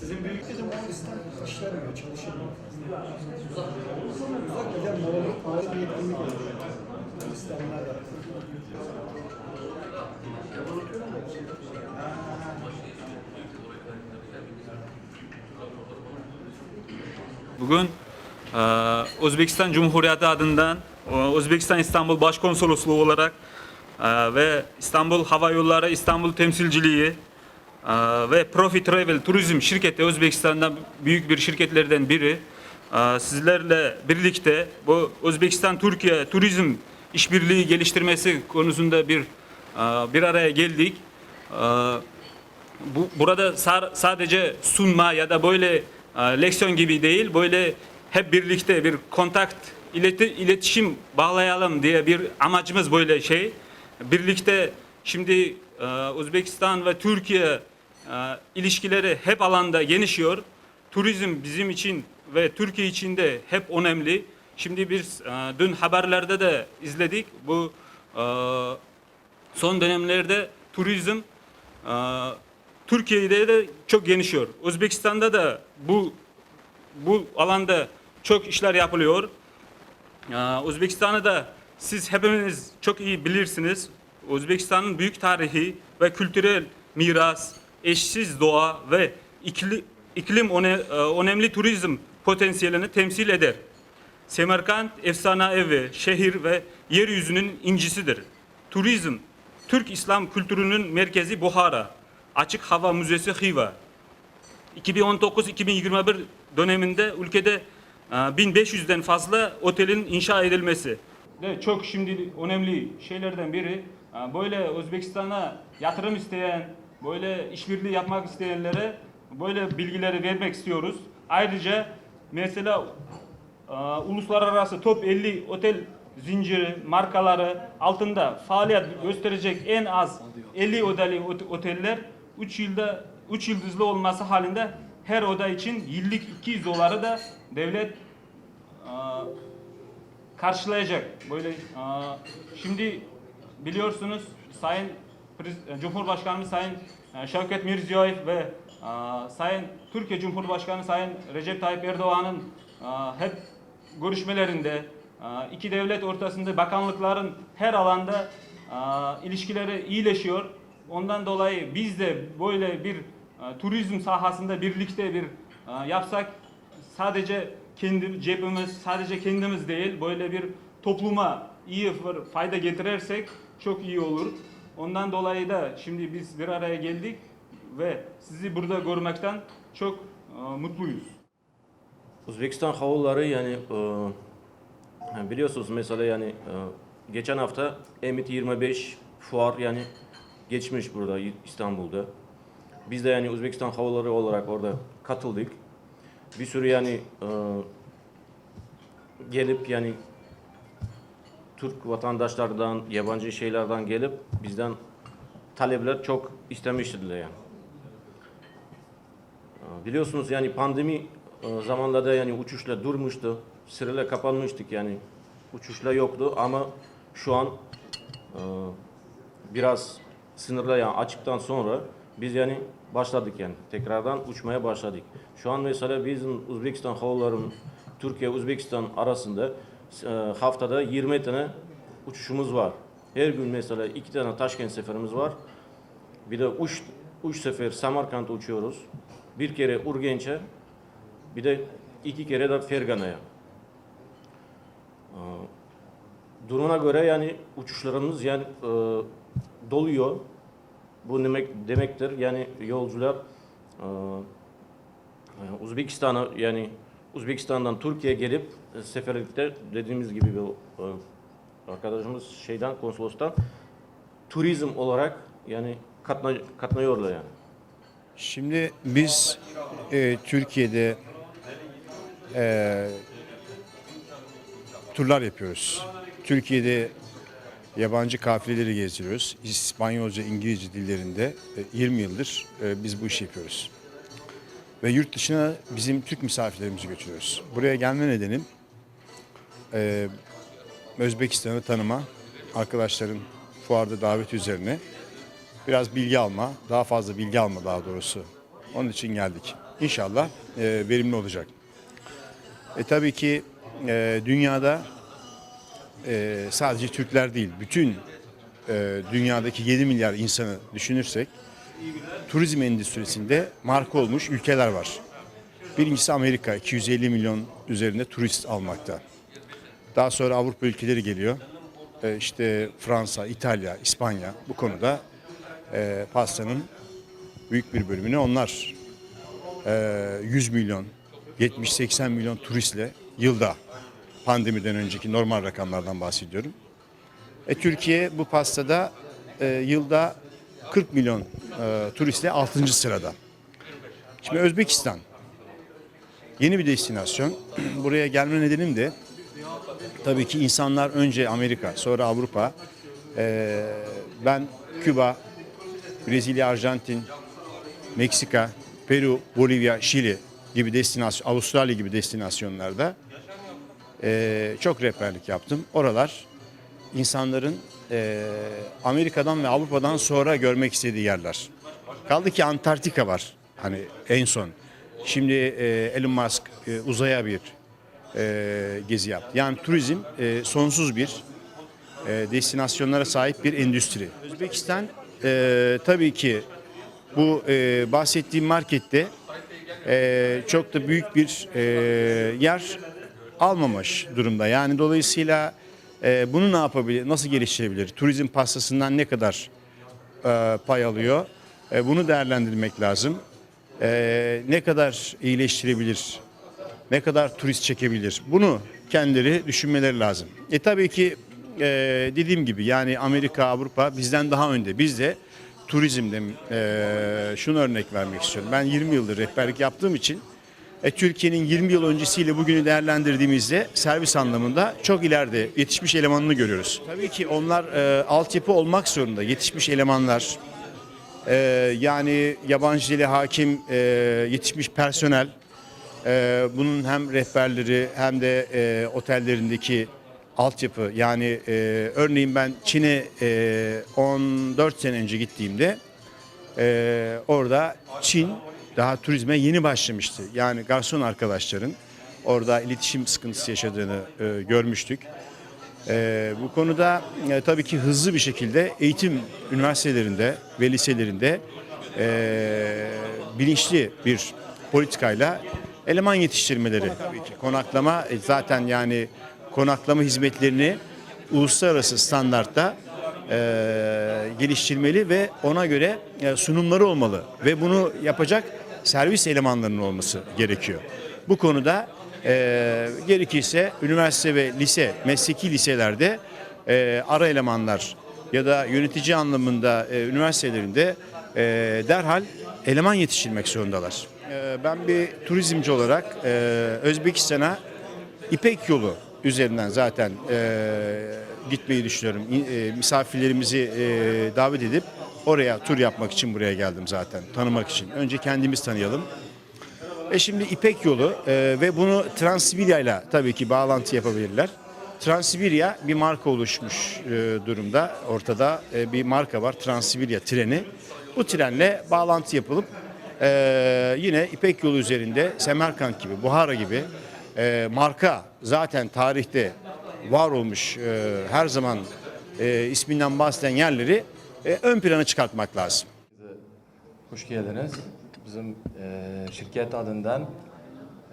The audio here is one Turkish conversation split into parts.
Sizin büyük dedim Moğolistan işlermiyor, çalışıyor. Uzak giden Moğol, Moğol bir yetkinlik oluyor. Moğolistanlar da. Bugün Özbekistan Cumhuriyeti adından e, Özbekistan İstanbul Başkonsolosluğu olarak e, ve İstanbul Hava Yolları İstanbul Temsilciliği e, ve Profi Travel Turizm şirketi Özbekistan'da büyük bir şirketlerden biri sizlerle birlikte bu Özbekistan Türkiye turizm işbirliği geliştirmesi konusunda bir bir araya geldik. Bu burada sa- sadece sunma ya da böyle leksiyon gibi değil, böyle hep birlikte bir kontakt, ileti, iletişim bağlayalım diye bir amacımız böyle şey. Birlikte şimdi e, Özbekistan ve Türkiye e, ilişkileri hep alanda genişiyor. Turizm bizim için ve Türkiye için de hep önemli. Şimdi biz e, dün haberlerde de izledik. Bu e, son dönemlerde turizm e, Türkiye'de de çok genişiyor. Özbekistan'da da bu bu alanda çok işler yapılıyor. Özbekistan'ı da siz hepiniz çok iyi bilirsiniz. Özbekistan'ın büyük tarihi ve kültürel miras, eşsiz doğa ve ikli, iklim öne- e, önemli turizm potansiyelini temsil eder. Semerkant efsane evi, şehir ve yeryüzünün incisidir. Turizm, Türk İslam kültürünün merkezi Buhara, Açık Hava Müzesi Hiva. 2019-2021 döneminde ülkede 1500'den fazla otelin inşa edilmesi. De çok şimdi önemli şeylerden biri böyle Özbekistan'a yatırım isteyen, böyle işbirliği yapmak isteyenlere böyle bilgileri vermek istiyoruz. Ayrıca mesela uluslararası top 50 otel zinciri markaları altında faaliyet gösterecek en az 50 odalı ot- oteller 3 yılda 3 yıldızlı olması halinde her oda için yıllık 200 doları da devlet e, karşılayacak. Böyle e, şimdi biliyorsunuz Sayın Prez- Cumhurbaşkanımız Sayın e, Şevket Mirziyoyev ve e, Sayın Türkiye Cumhurbaşkanı Sayın Recep Tayyip Erdoğan'ın e, hep görüşmelerinde e, iki devlet ortasında bakanlıkların her alanda e, ilişkileri iyileşiyor. Ondan dolayı biz de böyle bir e, turizm sahasında birlikte bir e, yapsak sadece kendi cebimiz, sadece kendimiz değil, böyle bir topluma iyi fayda getirirsek çok iyi olur. Ondan dolayı da şimdi biz bir araya geldik ve sizi burada görmekten çok e, mutluyuz. Özbekistan havaları yani e, biliyorsunuz mesela yani geçen hafta Emit 25 fuar yani geçmiş burada İstanbul'da. Biz de yani Özbekistan havaları olarak orada katıldık. Bir sürü yani e, gelip yani Türk vatandaşlardan, yabancı şeylerden gelip bizden talepler çok istemiştiler yani. E, Biliyorsunuz yani pandemi e, zamanlarda yani uçuşla durmuştu. Sırayla kapanmıştık yani. Uçuşla yoktu ama şu an e, biraz sınırla yani açıktan sonra biz yani başladık yani. Tekrardan uçmaya başladık. Şu an mesela bizim Uzbekistan havaların Türkiye Uzbekistan arasında e, haftada 20 tane uçuşumuz var. Her gün mesela iki tane Taşkent seferimiz var. Bir de üç, üç sefer Samarkand'a uçuyoruz. Bir kere Urgenç'e, bir de iki kere de Fergana'ya. Ee, Durumuna göre yani uçuşlarımız yani e, doluyor. Bu demek demektir yani yolcular e, e, Uzbekistan'a yani Uzbekistan'dan Türkiye'ye gelip e, seferlikte dediğimiz gibi bu e, arkadaşımız şeyden konsolostan turizm olarak yani katna, katlanıyorlar yani. Şimdi biz e, Türkiye'de e, turlar yapıyoruz. Türkiye'de yabancı kafileleri gezdiriyoruz. İspanyolca, İngilizce dillerinde e, 20 yıldır e, biz bu işi yapıyoruz. Ve yurt dışına bizim Türk misafirlerimizi götürüyoruz. Buraya gelme nedenim e, Özbekistan'ı tanıma, arkadaşların fuarda davet üzerine biraz bilgi alma, daha fazla bilgi alma daha doğrusu. Onun için geldik. İnşallah e, verimli olacak. E tabii ki e, dünyada e, sadece Türkler değil, bütün e, dünyadaki 7 milyar insanı düşünürsek turizm endüstrisinde marka olmuş ülkeler var. Birincisi Amerika 250 milyon üzerinde turist almakta. Daha sonra Avrupa ülkeleri geliyor. E, işte Fransa, İtalya, İspanya bu konuda e, pastanın büyük bir bölümünü onlar e, 100 milyon, 70-80 milyon turistle yılda pandemiden önceki normal rakamlardan bahsediyorum. E, Türkiye bu pastada e, yılda 40 milyon e, turistle 6. sırada. Şimdi Özbekistan yeni bir destinasyon. Buraya gelme nedenim de tabii ki insanlar önce Amerika, sonra Avrupa. E, ben Küba, Brezilya, Arjantin, Meksika, Peru, Bolivya, Şili gibi destinasyon, Avustralya gibi destinasyonlarda e, çok rehberlik yaptım. Oralar insanların e, Amerika'dan ve Avrupa'dan sonra görmek istediği yerler. Kaldı ki Antarktika var hani en son. Şimdi e, Elon Musk e, uzaya bir e, gezi yaptı. Yani turizm e, sonsuz bir e, destinasyonlara sahip bir endüstri. Özbekistan e, tabii ki bu e, bahsettiğim markette e, çok da büyük bir e, yer almamış durumda. Yani dolayısıyla e, bunu ne yapabilir, nasıl geliştirebilir? Turizm pastasından ne kadar e, pay alıyor? E, bunu değerlendirmek lazım. E, ne kadar iyileştirebilir? Ne kadar turist çekebilir? Bunu kendileri düşünmeleri lazım. E tabii ki e, dediğim gibi yani Amerika, Avrupa bizden daha önde. Biz de turizmde e, şunu örnek vermek istiyorum. Ben 20 yıldır rehberlik yaptığım için e, Türkiye'nin 20 yıl öncesiyle bugünü değerlendirdiğimizde servis anlamında çok ileride yetişmiş elemanını görüyoruz. Tabii ki onlar e, altyapı olmak zorunda. Yetişmiş elemanlar, e, yani yabancı dile hakim e, yetişmiş personel, e, bunun hem rehberleri hem de e, otellerindeki altyapı yani e, örneğin ben Çin'e e, 14 sene önce gittiğimde e, orada Çin daha turizme yeni başlamıştı. Yani garson arkadaşların orada iletişim sıkıntısı yaşadığını e, görmüştük. E, bu konuda e, tabii ki hızlı bir şekilde eğitim üniversitelerinde ve liselerinde e, bilinçli bir politikayla eleman yetiştirmeleri tabii ki konaklama e, zaten yani konaklama hizmetlerini uluslararası standartta e, geliştirmeli ve ona göre e, sunumları olmalı ve bunu yapacak servis elemanlarının olması gerekiyor. Bu konuda e, gerekirse üniversite ve lise, mesleki liselerde e, ara elemanlar ya da yönetici anlamında e, üniversitelerinde e, derhal eleman yetiştirmek zorundalar. E, ben bir turizmci olarak e, Özbekistan'a İpek yolu üzerinden zaten e, gitmeyi düşünüyorum. E, misafirlerimizi e, davet edip oraya tur yapmak için buraya geldim zaten. Tanımak için. Önce kendimiz tanıyalım. E şimdi İpek yolu e, ve bunu Transsibirya ile tabii ki bağlantı yapabilirler. Transsibirya bir marka oluşmuş e, durumda. Ortada e, bir marka var Transsibirya treni. Bu trenle bağlantı yapılıp e, yine İpek yolu üzerinde Semerkant gibi, Buhara gibi e, marka zaten tarihte var olmuş e, her zaman e, isminden bahseden yerleri e, ön plana çıkartmak lazım. Hoş geldiniz. Bizim e, şirket adından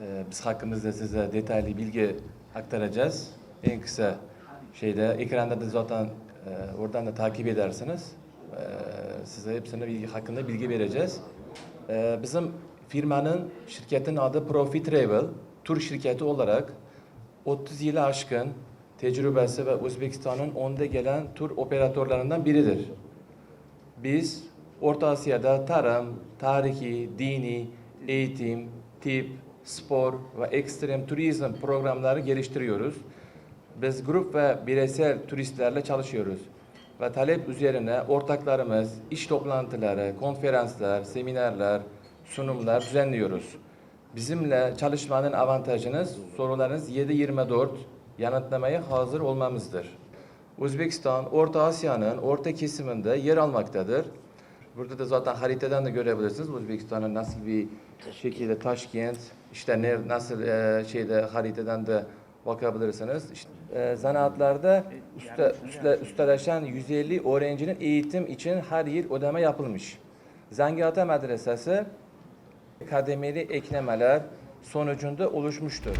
e, biz hakkımızda size detaylı bilgi aktaracağız. En kısa şeyde ekranda da zaten e, oradan da takip edersiniz. E, size hepsine bilgi hakkında bilgi vereceğiz. E, bizim firmanın şirketin adı Profi Travel. Tur şirketi olarak 30 yılı aşkın tecrübesi ve Özbekistan'ın önde gelen tur operatörlerinden biridir. Biz Orta Asya'da tarım, tarihi, dini, eğitim, tip, spor ve ekstrem turizm programları geliştiriyoruz. Biz grup ve bireysel turistlerle çalışıyoruz. ve talep üzerine ortaklarımız iş toplantıları, konferanslar, seminerler, sunumlar düzenliyoruz. Bizimle çalışmanın avantajınız sorularınız 7-24 yanıtlamaya hazır olmamızdır. Özbekistan, Orta Asya'nın orta kesiminde yer almaktadır. Burada da zaten haritadan da görebilirsiniz Özbekistan'ın nasıl bir şekilde Taşkent, işte ne, nasıl e, şeyde haritadan da bakabilirsiniz. İşte, e, zanaatlarda usta, usta, ustalaşan 150 öğrencinin eğitim için her yıl ödeme yapılmış. Zangiyata Medresesi kademeli eklemeler sonucunda oluşmuştur.